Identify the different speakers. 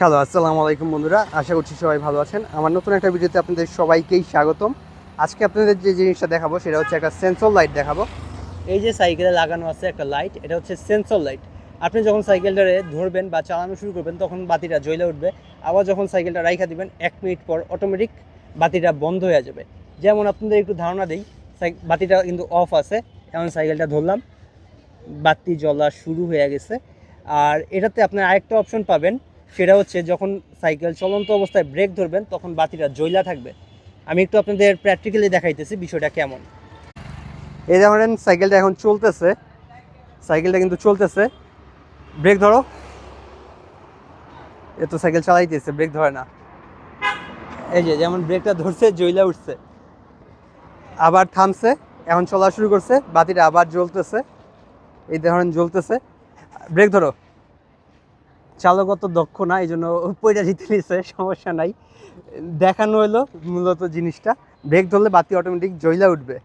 Speaker 1: Hello আসসালামু আলাইকুম বন্ধুরা। আশা করছি সবাই ভালো আছেন। আমার নতুন একটা ভিডিওতে আপনাদের সবাইকেই স্বাগতম। আজকে আপনাদের যে জিনিসটা দেখাবো, সেটা হচ্ছে একটা সেন্সর লাইট দেখাবো। এই যে সাইকেলে লাগানো আছে একটা লাইট এটা হচ্ছে সেন্সর লাইট আপনি যখন সাইকেলটারে ধরবেন বা চালানো শুরু করবেন, তখন বাতিটা জ্বলে উঠবে। আবার যখন সাইকেলটা রাইখা দিবেন, এক মিনিট পর অটোমেটিক বাতিটা বন্ধ হয়ে যাবে। যেমন আপনাদের একটু ধারণা দিই বাতিটা কিন্তু অফ আছে। এমন সাইকেলটা ধরলাম। বাতি জ্বলা শুরু হয়ে গেছে। আর এটাতে আপনার আরেকটা অপশন পাবেন। সেটা হচ্ছে যখন সাইকেল চলন্ত অবস্থায় ব্রেক ধরবেন, তখন বাতিটা জ্বলা থাকবে। আমি একটু আপনাদের প্র্যাকটিক্যালি দেখাইতেছি বিষয়টা কেমন। এই ধরেন সাইকেলটা এখন চলতেছে, সাইকেলটা কিন্তু চলতেছে। ব্রেক ধরো। এ তো সাইকেল চালাইতেছে ব্রেক ধরে না। এই যে, যেমন ব্রেকটা ধরছে জ্বলা উঠছে। আবার থামছে, এখন চলা শুরু করছে, বাতিটা আবার জ্বলতেছে। এই ধরেন জ্বলতেছে। ব্রেক ধরো। চালকত দক্ষ না এই জন্য পয়টা জিতে নিচ্ছে সমস্যা নাই। দেখানো হলো মূলত জিনিসটা। ব্রেক ধরলে বাতি অটোমেটিক জ্বলা উঠবে।